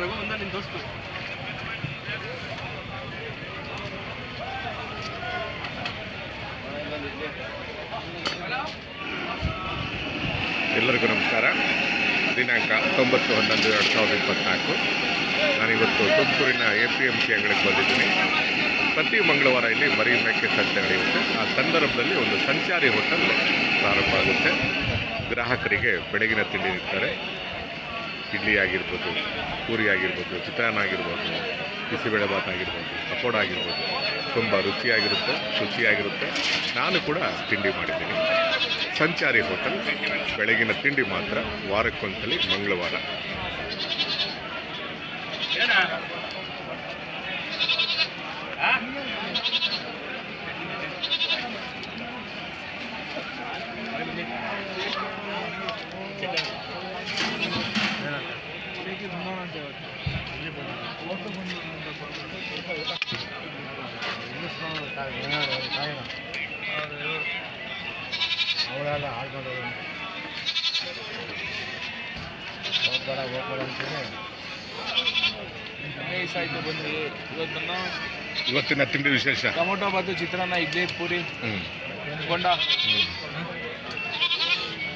ರಘು ದೋಸ್ತು ಎಲ್ಲರಿಗೂ ನಮಸ್ಕಾರ. ದಿನಾಂಕ ಹತ್ತೊಂಬತ್ತು ಹನ್ನೊಂದು, ಎರಡು ಸಾವಿರದ ಇಪ್ಪತ್ತ್ನಾಲ್ಕು ನಾನಿವತ್ತು ತುಮಕೂರಿನ ಎ ಪಿ ಎಂ ಸಿ ಅಂಗಡಿಗೆ ಬಂದಿದ್ದೀನಿ. ಪ್ರತಿ ಮಂಗಳವಾರ ಇಲ್ಲಿ ಮರಿ ಮೇಕೆ ಸಂತೆ ನಡೆಯುತ್ತೆ. ಆ ಸಂದರ್ಭದಲ್ಲಿ ಒಂದು ಸಂಚಾರಿ ಹೋಟೆಲ್ ಪ್ರಾರಂಭ ಆಗುತ್ತೆ. ಗ್ರಾಹಕರಿಗೆ ಬೆಳಗಿನ ತಿಂಡಿ ನೀಡ್ತಾರೆ. ಇಡ್ಲಿ ಆಗಿರ್ಬೋದು, ಪೂರಿ ಆಗಿರ್ಬೋದು, ಚಿತ್ರಾನ್ನ ಆಗಿರ್ಬೋದು ಬಿಸಿಬೇಳೆಭಾತ್ ಆಗಿರ್ಬೋದು, ಪಕೋಡ ಆಗಿರ್ಬೋದು. ತುಂಬ ರುಚಿಯಾಗಿರುತ್ತೆ, ಶುಚಿಯಾಗಿರುತ್ತೆ. ನಾನು ಕೂಡ ತಿಂಡಿ ಮಾಡಿದ್ದೀನಿ. ಸಂಚಾರಿ ಹೋಟೆಲ್, ಬೆಳಗಿನ ತಿಂಡಿ ಮಾತ್ರ ವಾರಕ್ಕೊಂದ್ಸಲಿ ಮಂಗಳವಾರ. ಅವರೆಲ್ಲ ಆಡ್ಕೊಂಡು ಹೋಗ್ಬೇಡ ಹೋಗ್ಬೇಡ ಆಯ್ತು ಇವತ್ತು ನನ್ನ ಇವತ್ತಿನ ತಿಂಡಿ ವಿಶೇಷ? ಟೊಮೊಟೊ ಬಾತು ಚಿತ್ರಾನ್ನ ಇಡ್ಲಿ ಪೂರಿ. ಗೊಂಡ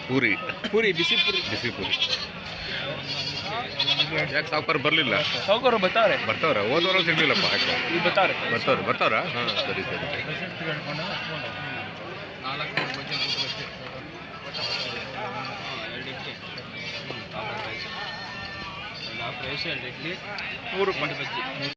ಪೂರಿ. ಪೂರಿ ಬಿಸಿ ಪೂರಿ. ಬಿಸಿ ಪೂರಿ. ಯಾಕೆ ಸಾವುಕಾರ ಬರಲಿಲ್ಲ? ಸಾವುಕಾರ ಬರ್ತಾವ್ರೆ? ಬರ್ತಾವ್ರ ಹೋದವರು ಸಿಗ್ಲಿಲ್ಲಪ್ಪ ಯಾಕೆ? ಈಗ ಬರ್ತಾವ್ರೆ ಬರ್ತಾವ್ರ? ಬರ್ತಾವ್ರಾ? ಹಾಂ ಸರಿ ಸರಿ ಮೂರು ಮೂರು ಬಜ್ಜಿ.